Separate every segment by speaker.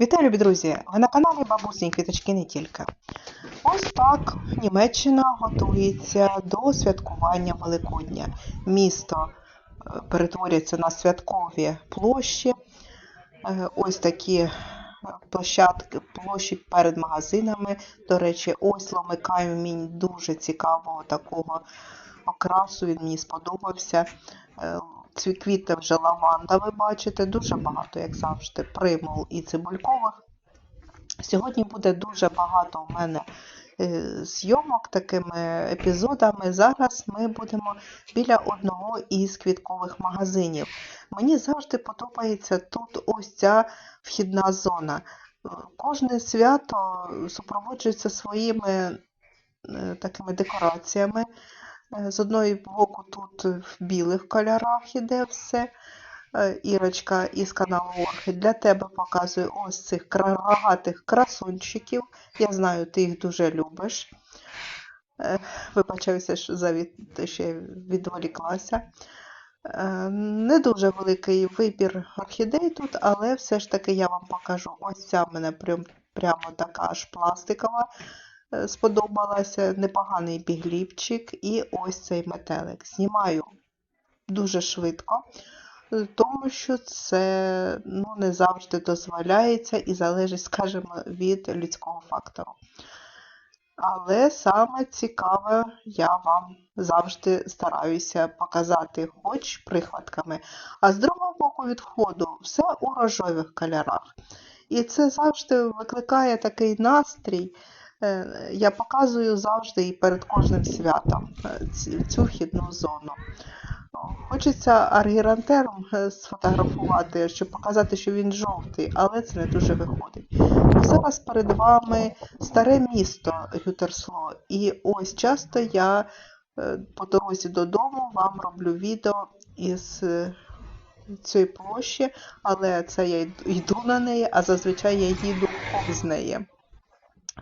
Speaker 1: Вітаю, любі друзі! Ви на каналі Бабусні Квіточки не тільки. Ось так Німеччина готується до святкування Великодня. Місто е, перетворюється на святкові площі. Е, Ось такі е, площадки, площі перед магазинами. До речі, ось камінь дуже цікавого такого окрасу. Він мені сподобався. Е, Ці квіти вже лаванда, ви бачите, дуже багато, як завжди, примул і цибулькових. Сьогодні буде дуже багато у мене е, зйомок такими епізодами. Зараз ми будемо біля одного із квіткових магазинів. Мені завжди подобається тут ось ця вхідна зона. Е, Кожне свято супроводжується своїми е, такими декораціями. Е, З одної боку тут в білих кольорах іде все. Е, Ірочка із каналу Орхід для тебе показує ось цих рогатих красунчиків. Я знаю, ти їх дуже любиш. Е, Вибачаюся, що за те, що я відволіклася. Е, Не дуже великий вибір орхідей тут, але все ж таки я вам покажу. Ось ця в мене прям, прямо така аж пластикова е, сподобалася. Непоганий бігліпчик і ось цей метелик. Знімаю дуже швидко, е, тому що це ну, не завжди дозволяється і залежить, скажімо, від людського фактору. Але саме цікаве я вам завжди стараюся показати, хоч прихватками. А з другого боку від входу все у рожових кольорах. І це завжди викликає такий настрій. Е, Я показую завжди і перед кожним святом е, цю вхідну зону. Хочеться аргірантером е, сфотографувати, щоб показати, що він жовтий, але це не дуже виходить. Зараз перед вами старе місто Гютерсло. І ось часто я по дорозі додому вам роблю відео із цієї площі, але це я йду на неї, а зазвичай я їду повз неї.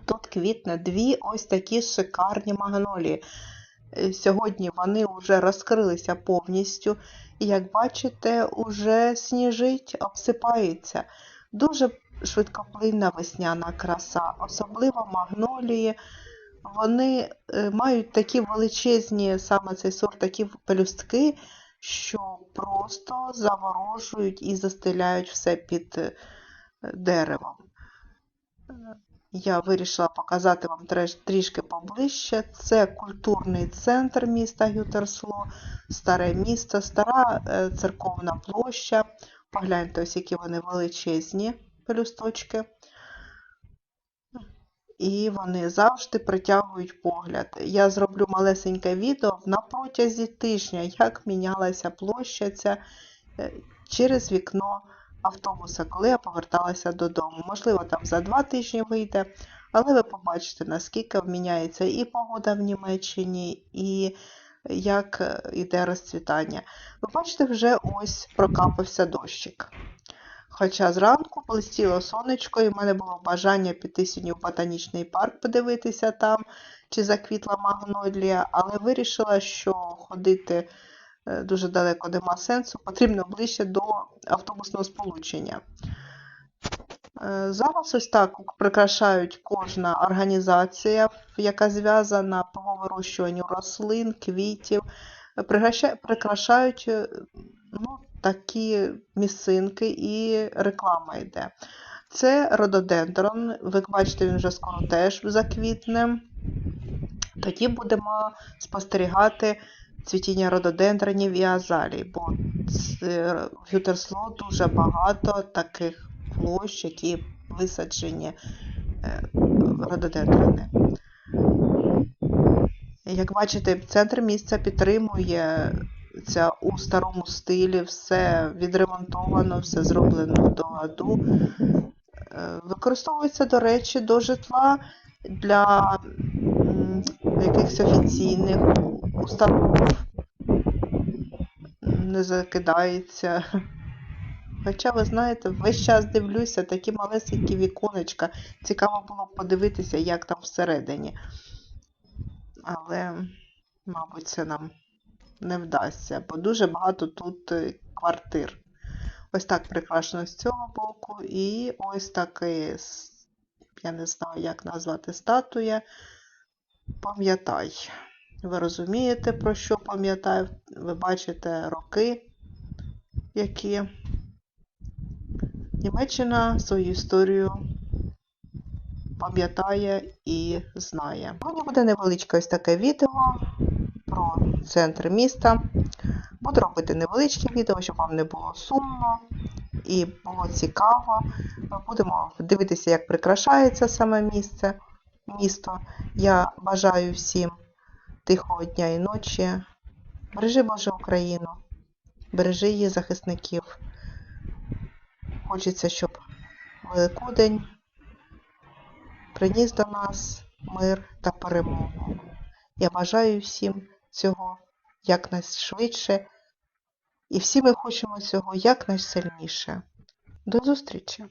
Speaker 1: Тут квітне дві ось такі шикарні магнолії. Е, Сьогодні вони вже розкрилися повністю, і як бачите, уже сніжить, обсипається. Дуже швидкоплинна весняна краса, особливо магнолії. Вони е, мають такі величезні, саме цей сорт, такі пелюстки, що просто заворожують і застеляють все під е, деревом. Я вирішила показати вам трішки поближче. Це культурний центр міста Гютерсло, старе місто, стара е, церковна площа. Погляньте, ось які вони величезні пелюсточки. І вони завжди притягують погляд. Я зроблю малесеньке відео на протязі тижня, як мінялася площа ця е, через вікно автобуса, коли я поверталася додому. Можливо, там за два тижні вийде, але ви побачите, наскільки міняється і погода в Німеччині, і як е, йде розцвітання. Ви бачите, вже ось прокапався дощик. Хоча зранку блистіло сонечко, і в мене було бажання піти сьогодні в ботанічний парк подивитися там, чи заквітла магнолія, але вирішила, що ходити е, дуже далеко нема сенсу, потрібно ближче до автобусного сполучення. Е, Зараз ось так прикрашають кожна організація, яка зв'язана по вирощуванню рослин, квітів. Е, Прикрашають е, ну, такі місцинки і реклама йде. Це рододендрон. Ви бачите, він вже скоро теж заквітне. Тоді будемо спостерігати цвітіння рододендронів і азалій, бо в Гютерсло дуже багато таких площ, які висаджені е, рододендрони. Як бачите, центр міста підтримує це у старому стилі, все відремонтовано, все зроблено до ладу. Е, Використовується, до речі, до житла для якихось офіційних установ. Не закидається. Хоча, ви знаєте, весь час дивлюся, такі малесенькі віконечка. Цікаво було б подивитися, як там всередині. Але, мабуть, це нам не вдасться, бо дуже багато тут е, квартир. Ось так прикрашено з цього боку. І ось такий, я не знаю, як назвати статуя. Пам'ятай. Ви розумієте, про що пам'ятаю? Ви бачите роки, які Німеччина свою історію пам'ятає і знає. Сьогодні буде невеличке ось таке відео про центр міста. Буду робити невеличке відео, щоб вам не було сумно і було цікаво. Ми будемо дивитися, як прикрашається саме місце, місто. Я бажаю всім тихого дня і ночі. Бережи Боже Україну, бережи її захисників. Хочеться, щоб Великодень приніс до нас мир та перемогу. Я бажаю всім цього якнайшвидше, і всі ми хочемо цього якнайсильніше. До зустрічі!